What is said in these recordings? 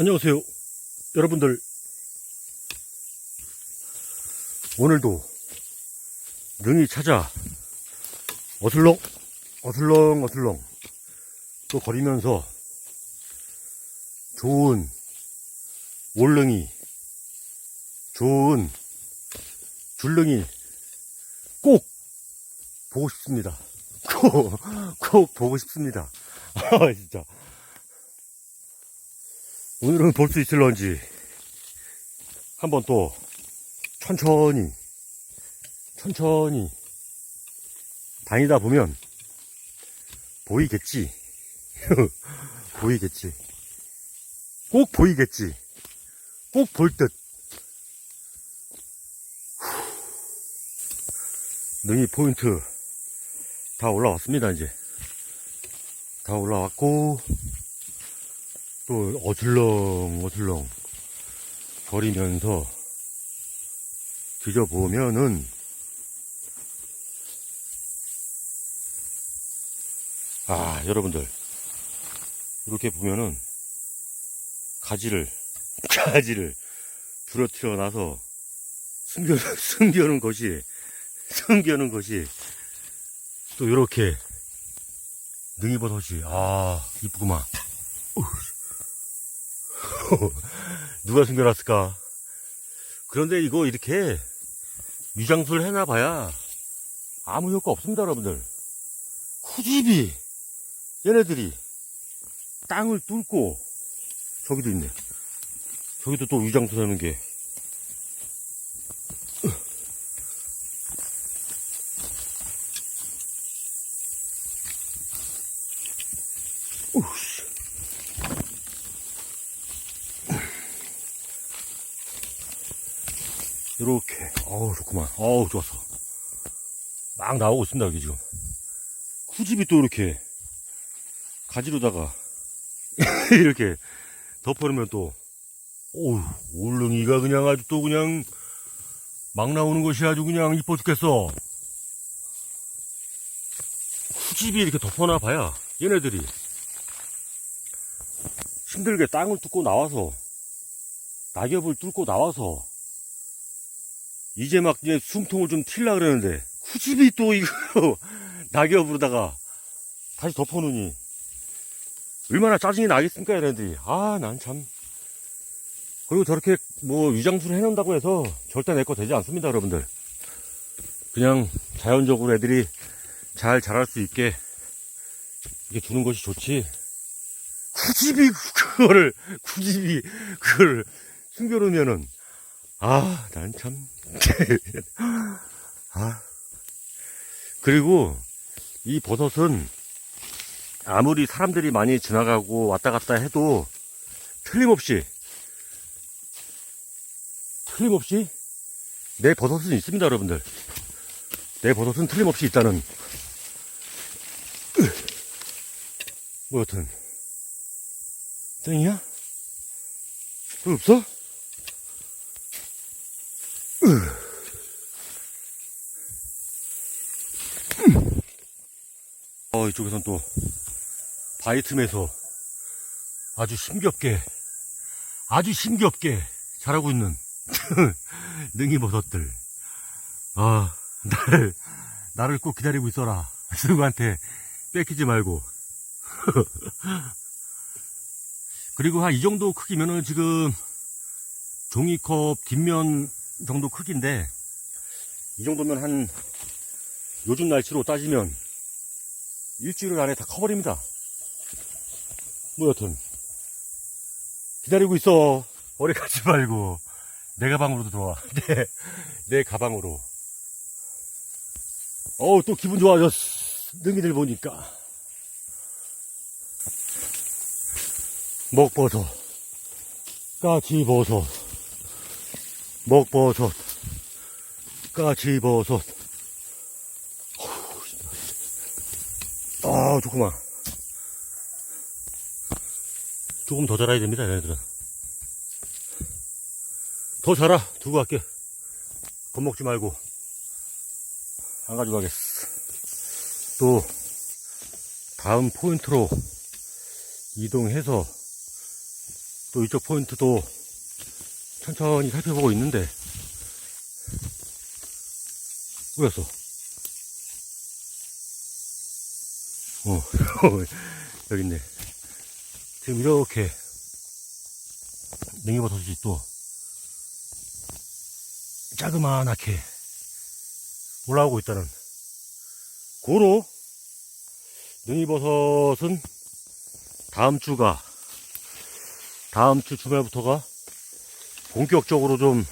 안녕하세요. 여러분들. 오늘도 능이 찾아 어슬렁, 어슬렁, 어슬렁 또 거리면서 좋은 올릉이, 좋은 줄릉이 꼭 보고 싶습니다. 꼭, 꼭 보고 싶습니다. 아, 진짜. 오늘은 볼 수 있을런지. 한번 또 천천히 천천히 다니다 보면 보이겠지? 보이겠지. 꼭 보이겠지? 꼭 볼 듯. 능이 포인트 다 올라왔습니다 이제. 다 올라왔고 또 어슬렁 어슬렁 거리면서 뒤져보면은 아 여러분들. 이렇게 보면은 가지를 가지를 부러뜨려 놔서 숨겨 숨겨놓은 것이 숨겨놓은 것이 또 이렇게 능이버섯이 아 이쁘구만 누가 숨겨놨을까? 그런데 이거 이렇게 위장술 해놔봐야 아무 효과 없습니다, 여러분들. 후집이 얘네들이 땅을 뚫고 저기도 있네. 저기도 또 위장술 하는 게. 이렇게. 어우 좋구만. 어우 좋았어. 막 나오고 있습니다 여기 지금. 후집이 또 이렇게 가지로다가 이렇게 덮어놓으면 또 어우 올릉이가 그냥 아주 또 그냥 막 나오는 것이 아주 그냥 이뻐 죽겠어. 후집이 이렇게 덮어놔 봐야 얘네들이 힘들게 땅을 뚫고 나와서 낙엽을 뚫고 나와서 이제 막 이제 숨통을 좀 튈라 그러는데 후집이 또 이거 낙엽으로다가 다시 덮어놓으니 얼마나 짜증이 나겠습니까 얘네들이. 아 난 참. 그리고 저렇게 뭐 위장수를 해놓는다고 해서 절대 내 거 되지 않습니다 여러분들. 그냥 자연적으로 애들이 잘 자랄 수 있게 이게 주는 것이 좋지. 굳이 그거를 굳이 그걸 숨겨놓으면은 아 난 참 아. 그리고 이 버섯은 아무리 사람들이 많이 지나가고 왔다 갔다 해도 틀림없이 틀림없이 내 버섯은 있습니다 여러분들 내 버섯은 틀림없이 있다는 뭐 여튼 땡이야? 또 없어? 어, 이쪽에선 또 바위 틈에서 아주 힘겹게, 아주 힘겹게 자라고 있는 능이버섯들. 아, 나를, 나를 꼭 기다리고 있어라. 누구한테 뺏기지 말고. 그리고 한 이 정도 크기면은 지금 종이컵 뒷면 정도 크기인데, 이 정도면 한 요즘 날씨로 따지면 일주일 안에 다 커버립니다. 뭐 여튼 기다리고 있어. 오래 가지 말고 내 가방으로도 들어와. 내, 내 가방으로. 어우 또 기분 좋아졌어. 능이들 보니까. 먹버섯, 까치버섯, 먹버섯, 까치버섯. 아, 좋구만. 조금 더 자라야 됩니다, 얘네들은. 더 자라. 두고 갈게. 겁먹지 말고. 안 가져가겠어. 또, 다음 포인트로 이동해서 또 이쪽 포인트도 천천히 살펴보고 있는데 뭐였어? 어 여기 있네 지금 이렇게 냉이버섯이 또 자그마하게 올라오고 있다는 고로 능이버섯은 다음 주가 다음 주 주말부터가 본격적으로 좀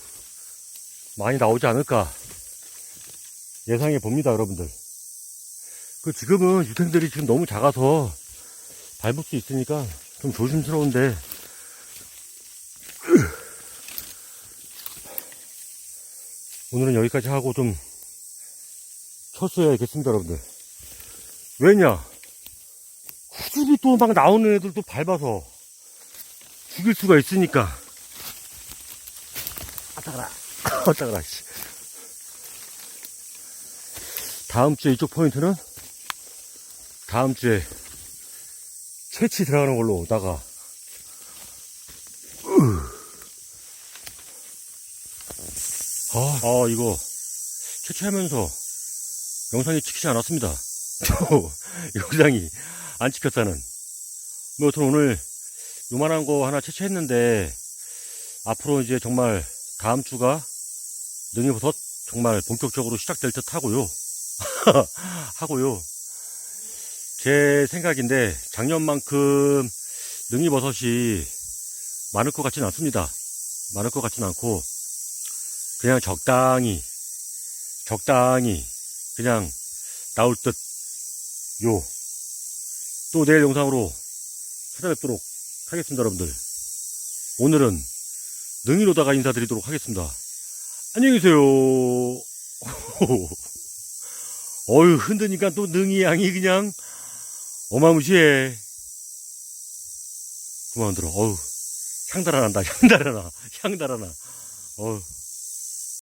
많이 나오지 않을까 예상해 봅니다 여러분들. 그 지금은 유탱들이 지금 너무 작아서 밟을 수 있으니까 좀 조심스러운데. 오늘은 여기까지 하고 좀 쳤어야겠습니다 여러분들. 왜냐? 후줄이 또 막 나오는 애들도 밟아서 죽일 수가 있으니까. 아 따가라. 아따가라 씨. 다음 주에 이쪽 포인트는? 다음 주에 채취 들어가는 걸로 오다가 아, 아 이거 채취하면서 영상이 찍히지 않았습니다. 또 영상이 안 찍혔다는. 뭐 여튼 오늘 요만한 거 하나 채취했는데 앞으로 이제 정말 다음 주가 능이버섯 정말 본격적으로 시작될 듯 하고요. 하고요. 제 생각인데 작년만큼 능이버섯이 많을 것 같지는 않습니다. 많을 것 같지는 않고 그냥 적당히 적당히 그냥 나올 듯 요. 또 내일 영상으로 찾아뵙도록 하겠습니다, 여러분들. 오늘은 능이로다가 인사드리도록 하겠습니다. 안녕히 계세요. 어휴, 흔드니까 또 능이 양이 그냥 어마무시해. 그만 들어. 어휴, 향 달아 난다, 향 달아 나, 향 달아 나. 어휴.